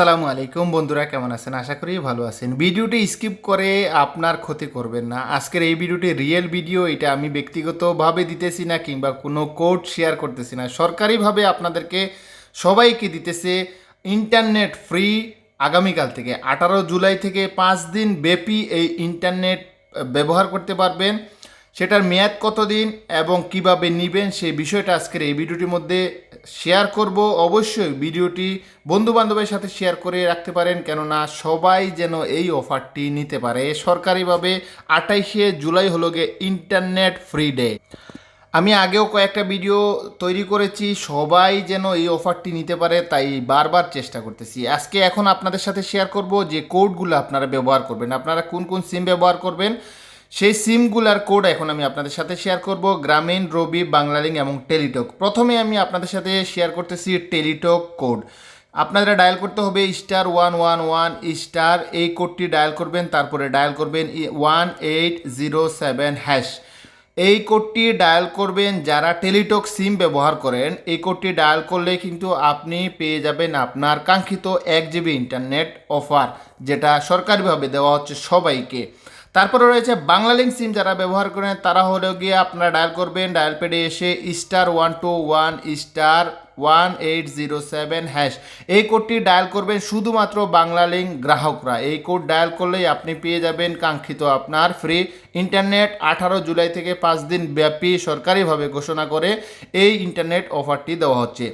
আসসালামু আলাইকুম বন্ধুরা, কেমন আছেন? আশা করি ভালো আছেন। ভিডিওটি স্কিপ করে আপনার ক্ষতি করবেন না। আজকের এই ভিডিওটি রিয়েল ভিডিও, এটা আমি ব্যক্তিগতভাবে দিতেছি না কিংবা কোনো কোড শেয়ার করতেছি না। সরকারিভাবে আপনাদেরকে সবাইকে দিতেছে ইন্টারনেট ফ্রি আগামীকাল থেকে। আঠারো জুলাই থেকে পাঁচ দিন ব্যাপী এই ইন্টারনেট ব্যবহার করতে পারবেন। সেটার মেয়াদ কতদিন এবং কীভাবে নেবেন সেই বিষয়টা আজকের এই ভিডিওটির মধ্যে শেয়ার করব। অবশ্যই ভিডিওটি বন্ধু বান্ধবের সাথে শেয়ার করে রাখতে পারেন, কেননা সবাই যেন এই অফারটি নিতে পারে। সরকারিভাবে আঠাইশে জুলাই হলো গিয়ে ইন্টারনেট ফ্রি ডে আমি আগেও কয়েকটা ভিডিও তৈরি করেছি, সবাই যেন এই অফারটি নিতে পারে, তাই বারবার চেষ্টা করতেছি। আজকে এখন আপনাদের সাথে শেয়ার করব যে কোডগুলো আপনারা ব্যবহার করবেন। আপনারা কোন কোন সিম ব্যবহার করবেন সেই সিমগুলার কোড এখন আমি আপনাদের সাথে শেয়ার করব, গ্রামীণ, রবি বাংলালিং এবং টেলিটক। প্রথমে আমি আপনাদের সাথে শেয়ার করতেছি টেলিটক কোড। আপনারা ডায়াল করতে হবে star one one one star এই কোডটি ডায়াল করবেন, তারপরে ডায়াল করবেন one eight zero seven hash এই কোডটি ডায়াল করবেন যারা টেলিটক সিম ব্যবহার করেন, এই কোডটি ডায়াল করলে কিন্তু আপনি পেয়ে যাবেন আপনার কাঙ্ক্ষিত এক জিবি ইন্টারনেট অফার যেটা সরকারিভাবে দেওয়া হচ্ছে সবাইকে। তারপরে রয়েছে বাংলালিং সিম যারা ব্যবহার করেন, তারা হলেও গিয়ে আপনারা ডায়াল করবেন। ডায়াল পেডে এসে star one two one star one eight zero seven hash এই কোডটি ডায়াল করবেন শুধুমাত্র বাংলালিং গ্রাহকরা। এই কোড ডায়াল করলেই আপনি পেয়ে যাবেন কাঙ্ক্ষিত আপনার ফ্রি ইন্টারনেট আঠারো জুলাই থেকে পাঁচ দিন ব্যাপী সরকারিভাবে ঘোষণা করে এই ইন্টারনেট অফারটি দেওয়া হচ্ছে।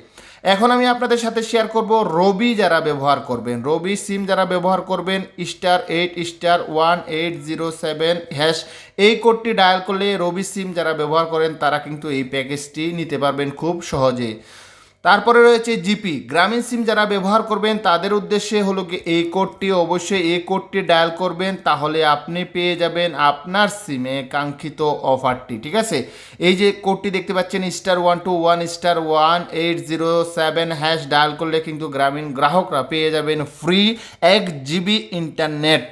এখন আমি আপনাদের সাথে শেয়ার করব রবি যারা ব্যবহার করবেন। রবি সিম যারা ব্যবহার করবেন star eight star one eight zero seven hash এই কোডটি ডায়াল করলে রবি সিম যারা ব্যবহার করেন, তারা কিন্তু এই প্যাকেজটি নিতে পারবেন খুব সহজে। তারপরে রয়েছে জিপি। গ্রামীণ সিম যারা ব্যবহার করবেন, তাদের উদ্দেশ্যে হলো কি, এই কোডটি অবশ্যই এই কোডটি ডায়াল করবেন, তাহলে আপনি পেয়ে যাবেন আপনার সিমে কাঙ্ক্ষিত অফারটি, ঠিক আছে? এই যে কোডটি দেখতে পাচ্ছেন star one two one star one eight zero seven hash dial করলে কিন্তু গ্রামীণ গ্রাহকরা পেয়ে যাবেন ফ্রি এক জিবি ইন্টারনেট